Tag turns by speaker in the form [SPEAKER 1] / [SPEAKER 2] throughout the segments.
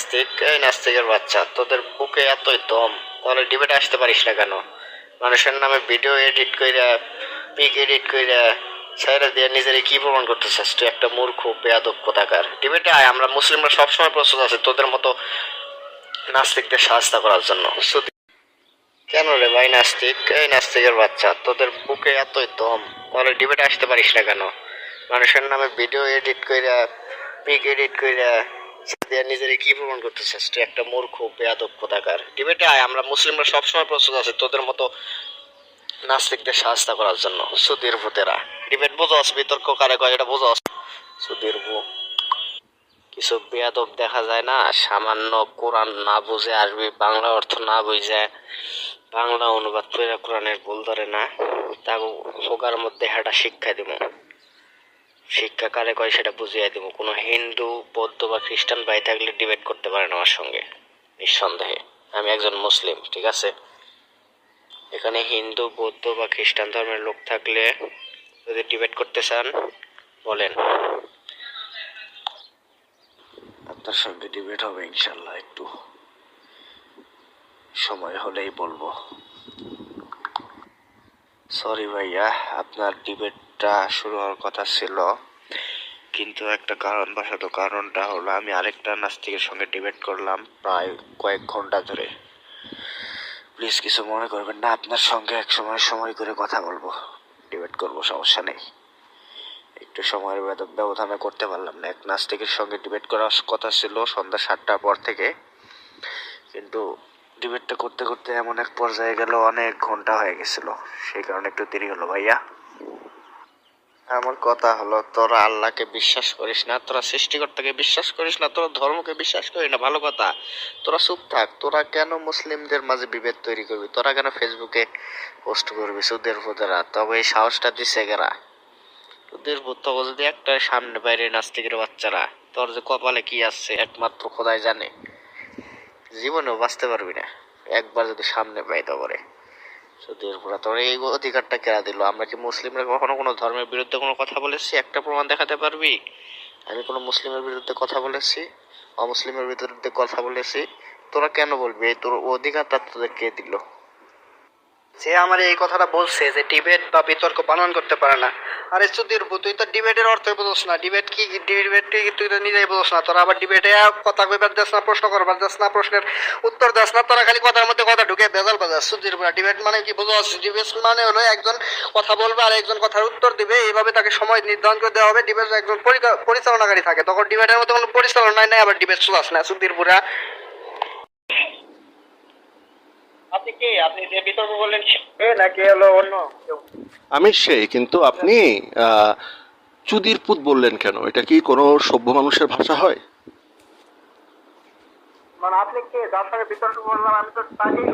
[SPEAKER 1] নাস্তিক, এই নাস্তিকের বাচ্চা, তোদের বুকে এতই দম, তাহলে ডিবেটে আসতে পারিস না কেন? মানুষের নামে ভিডিও এডিট কইরা পিক এডিট কইরা সাইরা দিয়ে নিজের কি প্রমাণ করতে চাস তুই একটা মূর্খ, বেয়াদব কোথাকার। ডিবেটে আয়, আমরা মুসলিমরা সবসময় প্রস্তুত আছি তোদের মতো নাস্তিকদের সাহায্য করার জন্য। কেন রে ভাই নাস্তিক? এই নাস্তিকের বাচ্চা, তোদের বুকে এতই দম, তাহলে ডিবেটে আসতে পারিস না কেন? মানুষের নামে ভিডিও এডিট কইরা পিক এডিট দিয়ে নিজের কি প্রমাণ তুই একটা মূর্খ, বেয়াদব কোথাকার। ডিবেটে আয়, আমরা মুসলিমরা সবসময় প্রস্তুত আছি তোদের মতো নাস্তিকদের সাহায্য করার জন্য ভূতেরা ডিবেট বোঝাস বিতর্ক কারে কয়, এটা বোঝাস সুধীর ভূ কিছু বেয়াদব দেখা যায় না, সামান্য কোরআন না বুঝে আসবি, বাংলা অর্থ না বুঝে, বাংলা অনুবাদ করে কোরআনের ভুল ধরে না, তাকে হোকার মধ্যে হেটা শিক্ষা দিব। শিক্ষা কারে কয় সেটা বুঝিয়ে দিব। কোনো হিন্দু, বৌদ্ধ বা খ্রিস্টান ভাই থাকলে ডিবেট করতে পারেন আমার সঙ্গে, নিঃসন্দেহে। আমি একজন মুসলিম, ঠিক আছে? এখানে হিন্দু, বৌদ্ধ বা খ্রিস্টান ধর্মের লোক থাকলে যদি ডিবেট করতে চান, বলেন। আপনার সঙ্গে ডিবেট হবে ইনশাল্লাহ একটু। সময় হলেই বলব। সরি ভাইয়া, আপনার ডিবেটটা শুরু হওয়ার কথা ছিল। কিন্তু একটা কারণ বশত কারণটা হলো, আমি আরেকটা নাস্তিকের সঙ্গে ডিবেট করলাম প্রায় কয়েক ঘণ্টা ধরে। প্লিজ কিছু মনে করবেন না, আপনার সঙ্গে এক সময় সময় করে কথা বলব। ডিবেট করব, সমস্যা নেই। একটু সময়ের ব্যব- ব্যবধানে করতে পারলাম না। এক নাস্তিকের সঙ্গে ডিবেট করার কথা ছিল সন্ধ্যা সাতটার পর থেকে। কিন্তু ডিবেটটা করতে করতে এমন এক পর্যায়ে গেল, অনেক ঘণ্টা হয়ে গেছিল। সেই কারণে একটু দেরি হলো, ভাইয়া। আমার কথা হলো, তোরা আল্লাহকে বিশ্বাস করিস না, তোরা সৃষ্টিকর্তাকে বিশ্বাস করিস না, তোরা ধর্মকে বিশ্বাস করিস না, ভালো কথা। তোরা চুপ থাক, তোরা কেন মুসলিমদের মাঝে বিভেদ তৈরি করবি? তোরা কেন ফেসবুকে পোস্ট করবি? সুদের ফুদেরা তবে এই সাহসটা দিছে গেরা তোদের তবে যদি একটা সামনে বাইরে নাস্তিকের বাচ্চারা, তোর যে কপালে কি আসছে একমাত্র খোদাই জানে। জীবনেও বাঁচতে পারবি না। একবার যদি সামনে পাইতে পারে সুদের পুরা তোর এই অধিকারটা কেরা দিল? আমরা কি মুসলিমরা কখনো কোনো ধর্মের বিরুদ্ধে কোনো কথা বলেছি? একটা প্রমাণ দেখাতে পারবি? আমি কোনো মুসলিমের বিরুদ্ধে কথা বলেছি? অমুসলিমের বিরুদ্ধে কথা বলেছি? তোরা কেন বলবি? তোর অধিকারটা তোদের কে দিল?
[SPEAKER 2] সে আমার এই কথাটা বলছে যে ডিবেট বা বিতর্ক পালন করতে পারে না। আরে সুধীর তুই তো ডিবেটের অর্থ বুঝোস না। ডিবেট কি ডিবেট কি তুই তো নিজেই বুঝোস না। তোরা আবার ডিবেটে কথা কইবার দেস না প্রশ্ন করবার দেস না প্রশ্নের উত্তর দেস না তোরা খালি কথার মধ্যে কথা ঢুকে বেজাল বাজাস। সুধীর ভূ, ডিবেট মানে কি বুঝোস? ডিবেট মানে হলো একজন কথা বলবে আর একজন কথার উত্তর দিবে। এইভাবে তাকে সময় নির্ধারণ করে দেওয়া হবে। ডিবেট একজন পরিচালনাকারী থাকে। তখন ডিবেটের মধ্যে কোনো পরিচালনায় নাই আবার ডিবেট চলাস না। পুরা আপনি কে? আপনি যে বিতর্ক বললেন এ নাকি হলো অন্য
[SPEAKER 3] আমি সেই কিন্তু আপনি চুদির পুত বললেন কেন? এটা কি কোনো সভ্য মানুষের ভাষা হয়?
[SPEAKER 2] মানে আপনি কে? যার সঙ্গে বিতর্ক করলাম আমি তো তাকেই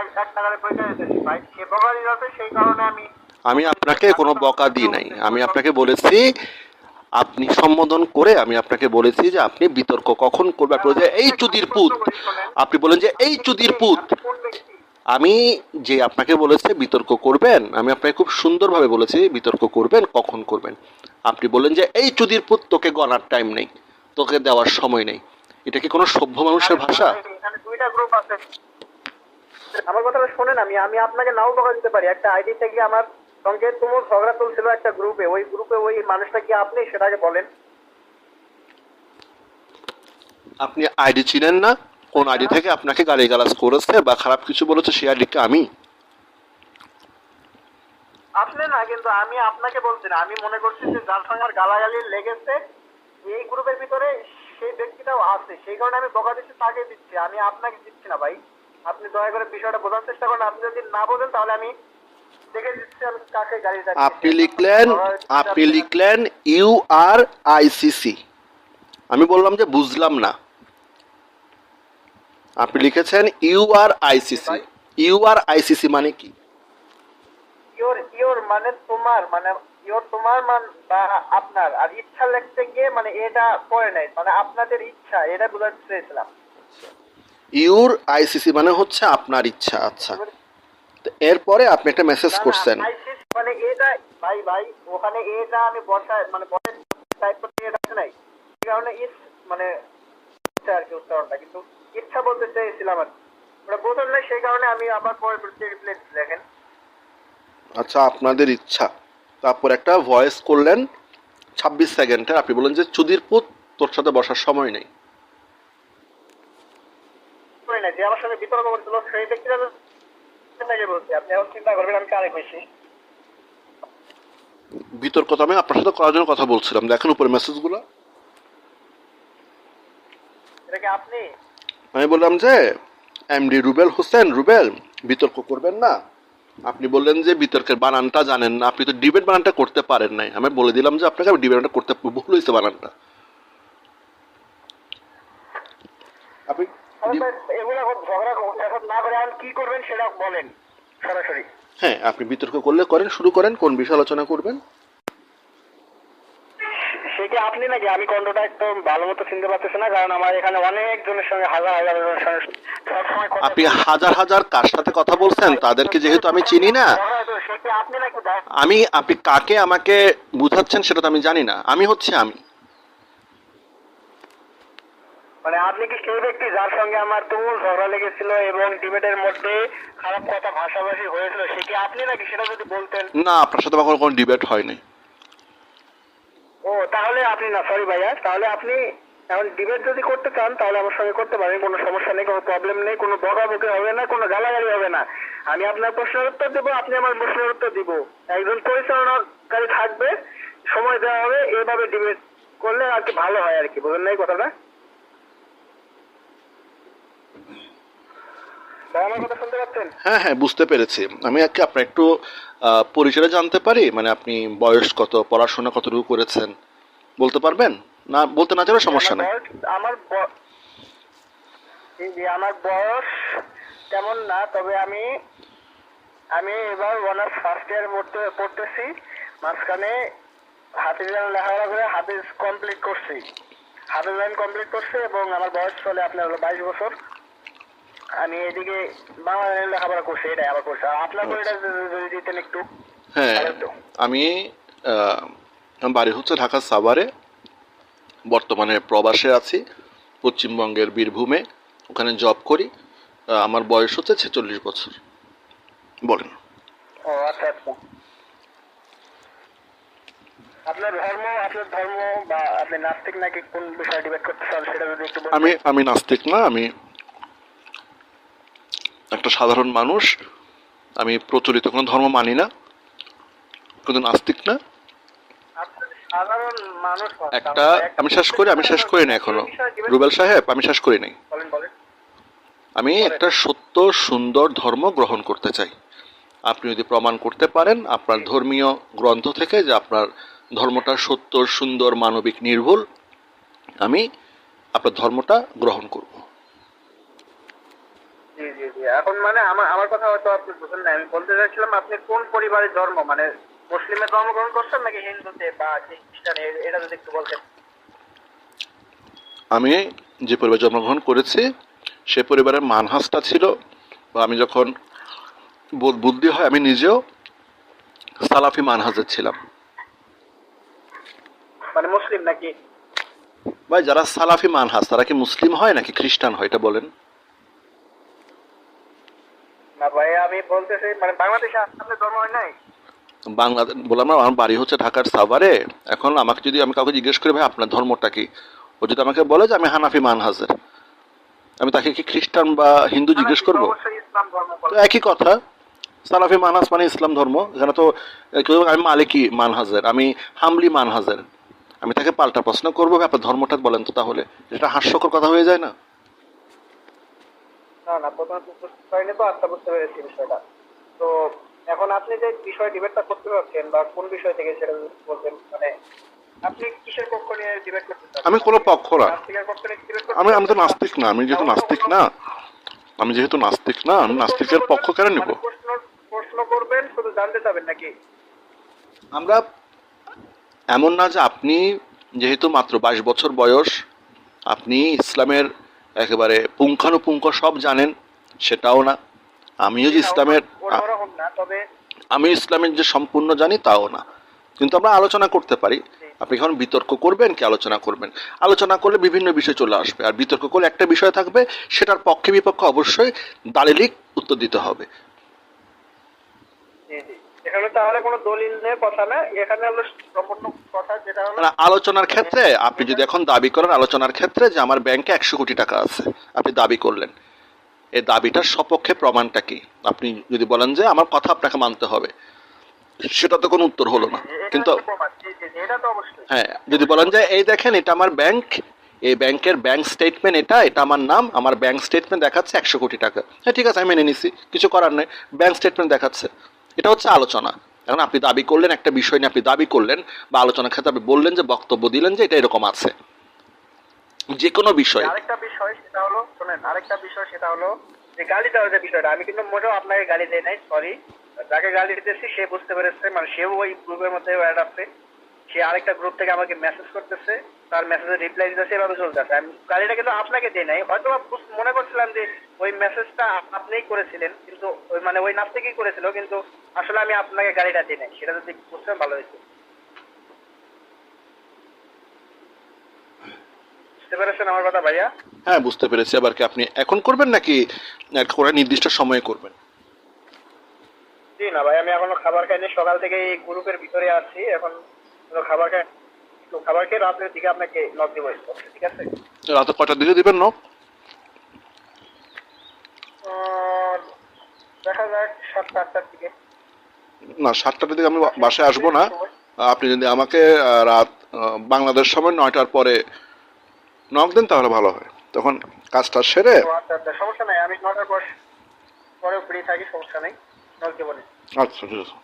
[SPEAKER 2] এক এক টাকার পয়সা দিতেছি ভাই সে বগারি আছে সেই কারণে আমি
[SPEAKER 3] আমি আপনাকে কোনো বকা দিই নাই। আমি আপনাকে বলেছি আপনি সম্বোধন করে আমি আপনাকে বলেছি যে আপনি বিতর্ক কখন করবেন। আপনি এই চুদির পুত। আপনি বলেন যে এই চুদির পুত। আমি যে আপনাকে বলেছে বিতর্ক করবেন আমি আপনাকে খুব সুন্দরভাবে বলেছি বিতর্ক করবেন কখন করবেন। আপনি বললেন যে এই চুদির পুত তোকে গণার টাইম নেই তোকে দেওয়ার সময় নেই। এটা কি কোনো সভ্য মানুষের ভাষা?
[SPEAKER 2] এখানে দুইটা গ্রুপ আছে। আমার কথাটা শোনেন আমি আমি আপনাকে নাও বকা দিতে পারি। একটা আইডি থেকে আমার সঙ্গে তুমুল ঝগড়া চলছিল একটা গ্রুপে ওই গ্রুপে ওই মানুষটা কি আপনি? সেটাকে বলেন।
[SPEAKER 3] আপনি আইডি চিনেন না? কোন আইডি থেকে আপনাকে গালি গালাজ করেছে বা খারাপ কিছু বলেছে সেই আইডিকে আমি
[SPEAKER 2] আপনি না কিন্তু আমি আপনাকে বলছি না। আমি মনে করছি যে যার সঙ্গে আমার গালাগালি লেগেছে এই গ্রুপের ভিতরে সেই ব্যক্তিটাও আছে। সেই কারণে আমি বকা দিচ্ছি তাকে দিচ্ছি। আমি আপনাকে দিচ্ছি না ভাই। আপনি দয়া করে বিষয়টা বোঝার চেষ্টা করেন। আপনি যদি না বোঝেন তাহলে আমি দেখে দিচ্ছি আমি
[SPEAKER 3] আপনি লিখলেন আপনি লিখলেন ইউ আর আইসিসি আমি বললাম যে বুঝলাম না। আপনি লিখেছেন U R ICC U R ICC মানে কি?
[SPEAKER 2] ইওর ইওর মানে তোমার মানে ইওর তোমার মান বা আপনার। আর ইচ্ছা লিখতে গিয়ে মানে এটা পড়ে নাই মানে আপনাদের ইচ্ছা এটা বোঝাতে চেয়েছিলাম।
[SPEAKER 3] ইউর আইসিসি মানে হচ্ছে আপনার ইচ্ছা আচ্ছা। তো এরপরে আপনি একটা মেসেজ করছেন।
[SPEAKER 2] মানে এটা ভাই ভাই ওখানে এটা আমি বসায় মানে বসায় টাইপ করতে এটা নাই। এই কারণে ইস মানে হচ্ছে আর কি উচ্চারণটা। কিন্তু ইচ্ছা বলতে চেয়েছিলাম আর। ওটা বোঝেন নাই সেই কারণে আমি আবার পরে রিপ্লাই দেখেন।
[SPEAKER 3] আচ্ছা আপনাদের ইচ্ছা। তারপর একটা ভয়েস করলেন ছাব্বিশ সেকেন্ডের আপনি বললেন যে চুদির পুত তোর সাথে বসার সময় নেই।
[SPEAKER 2] যে আমার সঙ্গে বিতর্ক করছিল সেই তাকে বলছি। আপনি এখন চিন্তা করবেন আমি কারে কইছি
[SPEAKER 3] বিতর্ক তো আমি আপনার সাথে করার জন্য কথা বলছিলাম। দেখেন উপরে মেসেজগুলো
[SPEAKER 2] আপনি?
[SPEAKER 3] আমি বললাম যে এমডি রুবেল হোসেন রুবেল বিতর্ক করবেন না। আপনি বললেন যে বিতর্কের বানানটা জানেন না। আপনি তো ডিবেট বানানটা করতে পারেন নাই। আমি বলে দিলাম যে আপনাকে ডিবেট বানানটা করতে ভুল হয়েছে বানানটা। আপনি
[SPEAKER 2] বলেন
[SPEAKER 3] হ্যাঁ আপনি বিতর্ক করলে করেন শুরু করেন কোন বিষয়ে আলোচনা করবেন।
[SPEAKER 2] সে কি আপনি নাকি আমি কণ্ঠটা একটু ভালো মতো চিনতে পারতেছি না কারণ আমার এখানে অনেক জনের সঙ্গে হাজার হাজার জনের সঙ্গে সবসময়
[SPEAKER 3] আপনি হাজার হাজার কার সাথে কথা বলছেন? তাদেরকে যেহেতু আমি চিনি না? আমি আপনি কাকে আমাকে বুঝাচ্ছেন সেটা তো আমি জানি না। আমি হচ্ছে আমি।
[SPEAKER 2] মানে আপনি কি সেই ব্যক্তি যার সঙ্গে আমার তুমুল ঝগড়া লেগেছিল এবং ডিবেটের মধ্যে খারাপ কথা ভাষাভাষী হয়েছিল সে কি আপনি নাকি সেটা যদি বলতেন?
[SPEAKER 3] না আপনার সাথে কোনো ডিবেট হয়নি।
[SPEAKER 2] ও, তাহলে আপনি না সরি ভাইয়া, তাহলে আপনি এখন ডিবেট যদি করতে চান, তাহলে আমার সঙ্গে করতে পারেন, কোনো সমস্যা নেই, কোনো প্রবলেম নেই, কোনো বকাবকি হবে না, কোনো গালাগালি হবে না। আমি আপনার প্রশ্নের উত্তর দেবো, আপনি আমার প্রশ্নের উত্তর দিব। একজন পরিচালনাকারী থাকবে, সময় দেওয়া হবে এভাবে ডিবেট করলে আর কি ভালো হয় আর কি, বুঝলেন না এই কথাটা ভাই, আমার কথা শুনতে পাচ্ছেন
[SPEAKER 3] হ্যাঁ হ্যাঁ বুঝতে পেরেছি। আমি আজকে আপনার একটু পরিচয় জানতে পারি? মানে আপনি বয়স কত পড়াশোনা কতটুকু করেছেন? বলতে পারবেন? না বলতে না চাইলে সমস্যা নেই।
[SPEAKER 2] আমার আমার বয়স তেমন না তবে আমি আমি এবার অনার্স ফার্স্ট ইয়ার পড়তে পড়তেছি। মাঝখানে হাফিজ লাইন লেখাপড়া করে হাফিজ কমপ্লিট করছি। হাফিজ লাইন কমপ্লিট করছি এবং আমার বয়স চলে আপনার হলো বাইশ বছর। আমি এদিকে বাংলা লেখাপড়া করছি এটাই আবার করছি। আপনার বইটা যদি- যদি দিতেন একটু।
[SPEAKER 3] হ্যাঁ আমি বাড়ি হচ্ছে ঢাকা সাভারে। বর্তমানে প্রবাসে আছি পশ্চিমবঙ্গের বীরভূমে। ওখানে জব করি। আমার বয়স হচ্ছে ছেচল্লিশ বছর। বলেন।
[SPEAKER 2] ও আচ্ছা আচ্ছা। আপনার ধর্ম আপনার ধর্ম বা আপনি নাস্তিক নাকি কোন বিষয়ে ডিবেট করতে চান সেটা যদি একটু
[SPEAKER 3] আমি আমি নাস্তিক না আমি একটা সাধারণ মানুষ, আমি প্রচলিত, কোনো ধর্ম মানি না, কোনো নাস্তিক না। একটা, আমি শেষ করি, আমি শেষ করি না এখনও। রুবেল সাহেব, আমি শেষ করি নাই। আমি একটা সত্য, সুন্দর ধর্ম গ্রহণ করতে চাই। আপনি যদি প্রমাণ করতে পারেন, আপনার ধর্মীয় গ্রন্থ থেকে যে আপনার ধর্মটা সত্য, সুন্দর, মানবিক, নির্ভুল, আমি আপনার ধর্মটা গ্রহণ করব।
[SPEAKER 2] জি জি জি। এখন মানে আমার আমার কথা হয়তো আপনি বুঝেন না আমি বলতে চাইছিলাম আপনি কোন পরিবারের ধর্ম মানে মুসলিমের ধর্ম গ্রহণ করছেন নাকি হিন্দুতে বা খ্রিস্টান? এটা যদি একটু বলতেন।
[SPEAKER 3] আমি যে পরিবার জন্মগ্রহণ করেছি সে পরিবারের মানহাসটা ছিল বা আমি যখন বুদ্ধি হয় আমি নিজেও সালাফি মানহাজের ছিলাম।
[SPEAKER 2] মানে মুসলিম নাকি?
[SPEAKER 3] ভাই যারা সালাফি মানহাজ তারা কি মুসলিম হয় নাকি খ্রিস্টান হয় এটা বলেন।
[SPEAKER 2] ভাই আমি বলতেছি মানে বাংলাদেশে আপনার ধর্ম হয় নাই?
[SPEAKER 3] বাংলাদেশ বললাম না আমার বাড়ি হচ্ছে ঢাকার সাভারে। এখন আমাকে যদি আমি কাউকে জিজ্ঞেস করি ভাই আপনার ধর্মটা কি? ও যদি আমাকে বলে যে আমি হানাফি মানহাজের। আমি তাকে কি খ্রিস্টান বা হিন্দু জিজ্ঞেস করব? তো একই কথা। সালাফি মানহাজ মানে ইসলাম ধর্ম। এখানে তো কেউ আমি মালিকি মানহাজের আমি হামলি মানহাজের। আমি তাকে পাল্টা প্রশ্ন করব আপনার ধর্মটা বলেন তো তাহলে। এটা হাস্যকর কথা হয়ে যায় না?
[SPEAKER 2] না না প্রথমে তো বুঝতে পারিনি তো আত্মা বুঝতে পেরেছি বিষয়টা। তো এখন আপনি যে বিষয় ডিবেটটা করতে পারছেন বা কোন বিষয় থেকে সেটা যদি বলতেন মানে আপনি কিসের পক্ষ নিয়ে ডিবেট করতে
[SPEAKER 3] আমি কোনো পক্ষ না। আমি আমি তো নাস্তিক না আমি যেহেতু নাস্তিক না। আমি যেহেতু নাস্তিক না আমি নাস্তিকের পক্ষ কেন নিব?
[SPEAKER 2] প্রশ্ন প্রশ্ন করবেন শুধু জানতে চাবেন নাকি?
[SPEAKER 3] আমরা এমন না যে আপনি যেহেতু মাত্র বাইশ বছর বয়স আপনি ইসলামের একেবারে পুঙ্খানুপুঙ্খ সব জানেন সেটাও না। আমিও যে ইসলামের আমি ইসলামের যে সম্পূর্ণ জানি তাও না। কিন্তু আমরা আলোচনা করতে পারি। আপনি এখন বিতর্ক করবেন কি আলোচনা করবেন? আলোচনা করলে বিভিন্ন বিষয় চলে আসবে। আর বিতর্ক করলে একটা বিষয় থাকবে সেটার পক্ষে বিপক্ষে অবশ্যই দালিলিক উত্তর দিতে হবে।
[SPEAKER 2] এখানে তাহলে কোনো দলিল নিয়ে কথা না এখানে হলো সম্পূর্ণ কথা যেটা হলো
[SPEAKER 3] না আলোচনার ক্ষেত্রে আপনি যদি এখন দাবি করেন আলোচনার ক্ষেত্রে যে আমার ব্যাংকে একশো কোটি টাকা আছে আপনি দাবি করলেন। এই দাবিটার সপক্ষে প্রমাণটা কি? আপনি যদি বলেন যে আমার কথা আপনাকে মানতে হবে সেটা তো কোনো উত্তর হলো না। কিন্তু হ্যাঁ যদি বলেন যে এই দেখেন এটা আমার ব্যাংক এই ব্যাংকের ব্যাংক স্টেটমেন্ট এটা এটা আমার নাম আমার ব্যাংক স্টেটমেন্ট দেখাচ্ছে একশো কোটি টাকা। হ্যাঁ ঠিক আছে আমি মেনে নিছি কিছু করার নেই ব্যাংক স্টেটমেন্ট দেখাচ্ছে। এটা হচ্ছে আলোচনা। এখন আপনি দাবি করলেন, একটা বিষয় নিয়ে আপনি দাবি করলেন বা আলোচনার ক্ষেত্রে আপনি বললেন যে, বক্তব্য দিলেন যে, এটা এরকম আছে। যে কোনো বিষয়।
[SPEAKER 2] আরেকটা বিষয় সেটা হলো, শোনেন, আরেকটা বিষয় সেটা হলো যে, গালি দেওয়ার যে বিষয়টা, আমি কিন্তু মোটেও আপনাকে গালি দেই নাই সরি যাকে গালি দিতেছি, সে বুঝতে পেরেছে মানে সেও ওই গ্রুপের মধ্যে অ্যাড আছে। সে আরেকটা গ্রুপ থেকে আমাকে মেসেজ করতেছে, তার মেসেজে রিপ্লাই দিতেছে, এভাবে চলতেছে। আমি গালিটা কিন্তু আপনাকে দিই নাই, হয়তো মনে করছিলাম যে, ওই মেসেজটা আপনিই করেছিলেন, কিন্তু ওই মানে ওই নাম থেকেই করেছিল, কিন্তু আসলে আমি আপনাকে গালিটা দিই নাই সেটা যদি বুঝতেন ভালো হয়েছে বুঝতে পেরেছেন আমার কথা ভাইয়া?
[SPEAKER 3] হ্যাঁ বুঝতে পেরেছি। আবার কি আপনি এখন করবেন নাকি করে নির্দিষ্ট সময়ে করবেন?
[SPEAKER 2] জি না ভাই আমি এখনও খাবার খাইনি। সকাল থেকে এই গ্রুপের ভিতরে আছি। এখন খাবার খাই খাবার খেয়ে রাতের দিকে আপনাকে নক দিব ঠিক আছে?
[SPEAKER 3] রাতে কটা দিকে দিবেন না
[SPEAKER 2] আর দেখা যাক সাতটা আটটার দিকে।
[SPEAKER 3] না সাতটার দিকে আমি বাসে বাসায় আসব না। আপনি যদি আমাকে রাত বাংলাদেশ সময় নয়টার পরে নক দেন তাহলে ভালো হয়। তখন কাজটা সেরে
[SPEAKER 2] আচ্ছা আচ্ছা সমস্যা নাই। আমি নটার পর পরে ফ্রি থাকি সমস্যা নেই।
[SPEAKER 3] আচ্ছা ঠিক আছে।